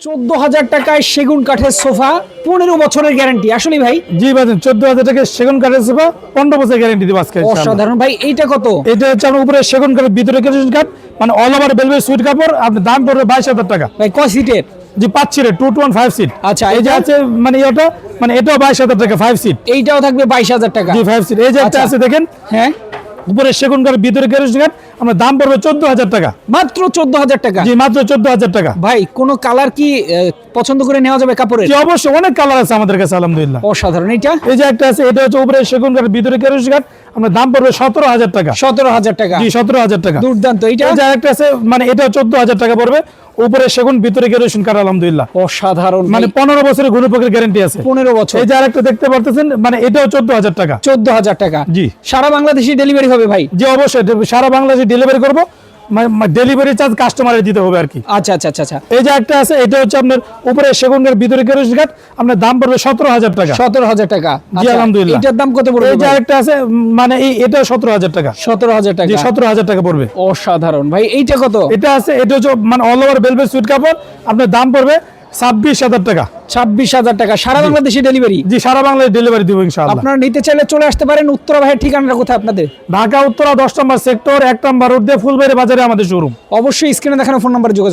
চোদ্দ হাজার টাকায় সেগুন কাঠের সোফা পনেরো বছরের গ্যারান্টি আসলে ভাই জি ভাই চোদ্দ হাজার টাকা সেগুন কাঠের সোফা পনেরো বছর গ্যারেন্টি দিব আজকে অসাধারণ। ভাই এইটা কত? এটা হচ্ছে আপনার উপরে সেগুন কাঠের ভিতরে কেরোসিন কাঠ মানে অল ওভার বেলভেট সুইট কাপড় আপনার দাম পড়বে বাইশ হাজার টাকা। ভাই ক সিটের জি পাঁচ সিটের two two one five seat আচ্ছা, এই যে আছে মানে এটা মানে এটাও বাইশ হাজার টাকা ফাইভ সিট এইটাও থাকবে বাইশ হাজার টাকা। জি ফাইভ সিট এই যে একটা আচ্ছা। আছে দেখেন। হ্যাঁ। উপরে সেগুন কাঠ ভিতরে গ্যারেজ কাঠ আমরা দাম পড়বে চোদ্দ হাজার টাকা। মাত্র চোদ্দ হাজার টাকা? জি মাত্র চোদ্দ হাজার টাকা। ভাই কোন কালার কি পছন্দ করে নেওয়া যাবে কাপড়ের? জি অবশ্যই অনেক কালার আছে আমাদের কাছে আলহামদুলিল্লাহ। অসাধারণ এটা এই যে একটা আছে এটা হচ্ছে উপরে সেগুন কাঠ ভিতরে গ্যারেজ কাঠ আপনার দাম পড়বে সতেরো হাজার টাকা। সতেরো হাজার টাকা। জি সতেরো হাজার টাকা। দুর্দান্ত। একটা আছে মানে এটা চোদ্দ হাজার টাকা পড়বে। উপরে সেগুন ভিতরে কেরোসিন কাঠ আলহামদুলিল্লাহ। অসাধারণ। মানে পনেরো বছরের গুণপকের গ্যারান্টি আছে। পনেরো বছর। এই যে আরেকটা দেখতে পারতেছেন মানে এটাও চোদ্দ হাজার টাকা। চোদ্দ হাজার টাকা। জি। সারা বাংলাদেশে ডেলিভারি হবে ভাই। যে অবশ্যই। সারা বাংলাদেশে ডেলিভারি করব। ডেলিভারি চার্জ কাস্টমারের দিতে হবে আর কি। আচ্ছা আচ্ছা আচ্ছা আচ্ছা। এই যে একটা আছে এটা হচ্ছে আপনার উপরে সেগুনের ভিতরে কেরোস ঘাট আপনার দাম পড়বে সতেরো হাজার টাকা। সতেরো হাজার টাকা। জি আলহামদুলিল্লাহ। এটার দাম কত পড়বে এই যে একটা আছে মানে এই এটাও সতেরো হাজার টাকা। সতেরো হাজার টাকা। সতেরো হাজার টাকা পড়বে। অসাধারণ। ভাই এইটা কত? এটা আছে এটা হচ্ছে মানে অল ওভার বেলভেট সুইট কাপড় আপনার দাম পড়বে ছাব্বিশ হাজার টাকা। ছাব্বিশ হাজার টাকা। সারা বাংলাদেশে ডেলিভারি জি সারা বাংলায় ডেলিভারি দিব ইনশাআল্লাহ। আপনারা নিতে চাইলে চলে আসতে পারেন। উত্তরা ভাইয়ের ঠিকানাটা কোথায় আপনাদের? ঢাকা উত্তরা দশ নম্বর সেক্টর এক নম্বর রোড দিয়ে ফুলবাড়ি বাজারে আমাদের শোরুম অবশ্যই স্ক্রিনে দেখানো ফোন নাম্বার যোগাযোগ